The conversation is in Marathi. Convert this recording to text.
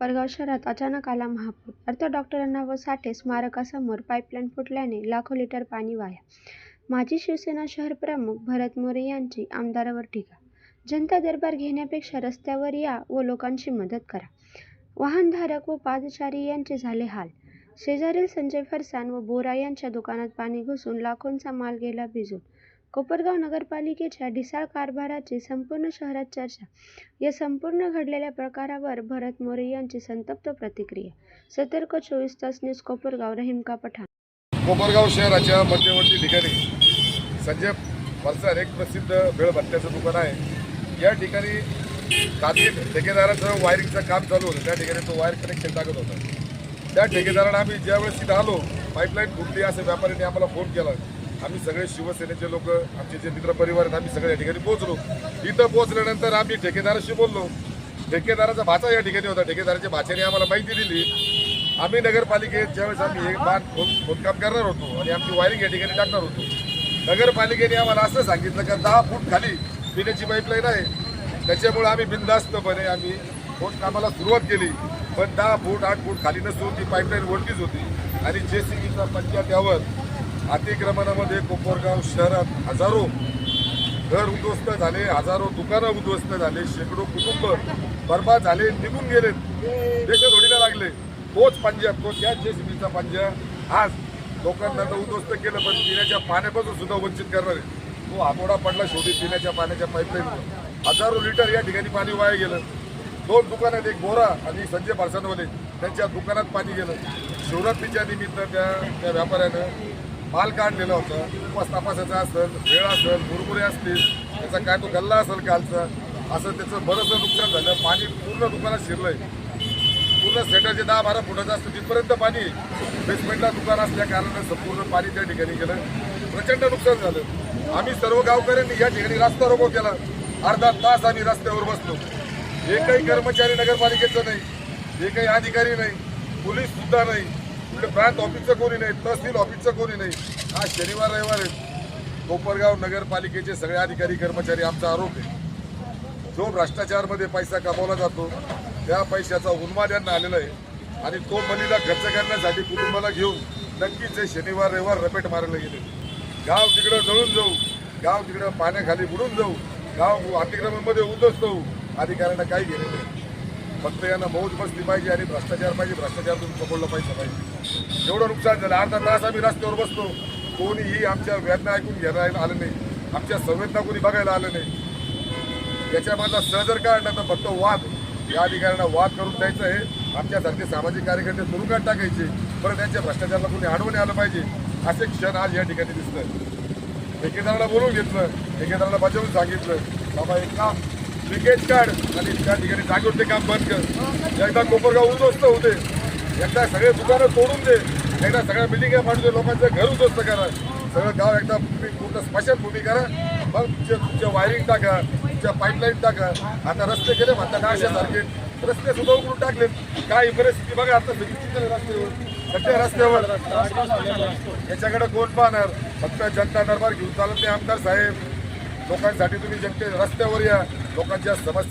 परगाव शहरात अचानक आला महापूर. अर्थ डॉक्टरांना व साठे स्मारकासमोर पाईपलाईन फुटल्याने लाखो लिटर पाणी वाया. माजी शिवसेना शहर प्रमुख भरत मोरे यांची आमदारावर टीका. जनता दरबार घेण्यापेक्षा रस्त्यावर या व लोकांची मदत करा. वाहनधारक व पादचारी यांचे झाले हाल. शेजारील संजय फरसान व बोरा यांच्या दुकानात पाणी घुसून लाखोंचा माल गेला भिजून. कोपरगाव नगरपालिकेच्या ढिसाळ कारभाराची संपूर्ण शहरात चर्चा. या संपूर्ण घडलेल्या प्रकारावर भरत मोरे यांची संतप्त प्रतिक्रिया. सतर्क चोवीस तास न्यूज कोपरगाव रहीमका पठाण? कोपरगाव शहराच्या मध्यवर्ती ठिकाणी संजय परसार एक प्रसिद्ध भेळ भट्ट्याचं दुकान आहे. या ठिकाणी खाजगी ठेकेदाराचं वायरिंगचं काम चालू होतं. त्या ठिकाणी तो वायर कनेक्शन टाकत होता. त्या ठेकेदाराला आम्ही ज्यावेळेस तिथं आलो पाईपलाईन फुटली असं व्यापाऱ्यांनी आम्हाला फोन केला. आम्ही सगळे शिवसेनेचे लोक आमचे जे मित्र परिवार आहेत आम्ही सगळे या ठिकाणी पोहोचलो. इथं पोहोचल्यानंतर आम्ही ठेकेदाराशी बोललो. ठेकेदाराचा भाचा या ठिकाणी होता. ठेकेदाराच्या भाच्याने आम्हाला माहिती दिली. आम्ही नगरपालिकेत ज्यावेळेस आम्ही हे बांध खोदकाम करणार होतो आणि आमची वायरिंग या ठिकाणी टाकणार होतो. नगरपालिकेने आम्हाला असं सांगितलं का दहा फूट खाली पिण्याची पाईपलाईन आहे. त्याच्यामुळे आम्ही बिनधास्तपणे आम्ही खोदकामाला सुरुवात केली. पण दहा फूट आठ फूट खाली नसून ती पाईपलाईन वरतीच होती. आणि जे सी बीचा पंचायत यावर अतिक्रमणामध्ये कोपरगाव शहरात हजारो घर उद्ध्वस्त झाले हजारो दुकानं उद्ध्वस्त झाले शेकडो कुटुंब बर्बाद झाले निघून गेले देशधोडीला लागले. तोच पंजा तो त्या जेसीबीचा पंजा. आज लोकांना तर उद्ध्वस्त केलं पण पिण्याच्या पाण्यापासून सुद्धा वंचित करणार आहे. तो हातोडा पडला शेवटी पिण्याच्या पाण्याच्या पाईपलाईन हजारो लिटर या ठिकाणी पाणी वाया गेलं. दोन दुकानात एक बोरा आणि संजय पारसानवाले त्यांच्या दुकानात पाणी गेलं. शिवरात्रीच्या निमित्त त्या त्या व्यापाऱ्यानं माल काढलेलं होतं. उपास तपासायचं असेल वेळ असेल मुरमुरे असतील त्याचा काय तो गल्ला असेल कालचा असं त्याचं बरंचसं नुकसान झालं. पाणी पूर्ण दुकानात शिरलंय. पूर्ण सेंटरचे दहा बारा फुटाचं असतं तिथपर्यंत पाणी बेसमेंटला दुकान असल्या कारणानं संपूर्ण पाणी त्या ठिकाणी गेलं. प्रचंड नुकसान झालं. आम्ही सर्व गावकऱ्यांनी या ठिकाणी रस्ता रोको केला. अर्धा तास आम्ही रस्त्यावर बसलो. एकही कर्मचारी नगरपालिकेचं नाही. एकही अधिकारी नाही. पोलीस सुद्धा नाही. कुठे प्रांत ऑफिसचं कोणी नाही तहसील ऑफिसचं कोणी नाही. आज शनिवार रविवार आहे. कोपरगाव नगरपालिकेचे सगळे अधिकारी कर्मचारी आमचा आरोप आहे. जो भ्रष्टाचारमध्ये पैसा कमवला जातो त्या पैशाचा उन्माद यांना आलेला आहे. आणि तो मनीला खर्च करण्यासाठी कुटुंबाला घेऊन नक्कीच हे शनिवार रविवार रपेट मारायला गेले. गाव तिकडं जळून जाऊ. गाव तिकडं पाण्याखाली बुडून जाऊ. गाव अतिक्रमणमध्ये उद्धस्त होऊ. अधिकाऱ्यांना काही घेणे नाही फक्त यांना मौज मस्ती पाहिजे आणि भ्रष्टाचार पाहिजे. भ्रष्टाचारातून पकडलं पाहिजे पाहिजे एवढं नुकसान झालं. अर्धा तास आम्ही रस्त्यावर बसतो कोणीही आमच्या वेदना ऐकून घ्यायला आलं नाही. आमच्या संवेदना कोणी बघायला आलं नाही. याच्या माझा सहजर काढला तर फक्त वाद. या अधिकाऱ्यांना वाद करून द्यायचं आहे. आमच्यासारखे सामाजिक कार्यकर्ते तुरुंगात टाकायचे. परत त्यांच्या भ्रष्टाचाराला कोणी अडवून आलं पाहिजे. असे क्षण आज या ठिकाणी दिसतं ठेकेदाराला बोलवून घेतलं. ठेकेदाराला बजावून सांगितलं. बाबा एक काम लिकेज काढ आणि त्या ठिकाणी जागेवर ते काम बंद कर. एकदा कोपरगाव उद्ध्वस्त होते. एकदा सगळे दुकानं तोडून दे. एकदा सगळ्या बिल्डिंगा पाडून दे. लोकांचं घर उद्ध्वस्त करा. सगळं गाव एकदा तुम्ही पूर्ण स्मशानभूमी करा. मग तुमचे तुमच्या वायरिंग टाका. तुमच्या पाईपलाईन टाका. आता रस्ते केले म्हणता का अशासारखे रस्ते सुद्धा उघडून टाकले. काय परिस्थिती बघा आता सगळी रस्त्यावर. सगळ्या रस्त्यावर. याच्याकडे कोण पाहणार? फक्त जनता दरबार घेऊन चालत नाही आमदार साहेब. लोकांसाठी तुम्ही जनते रस्त्यावर या. लोकांच्या समस्या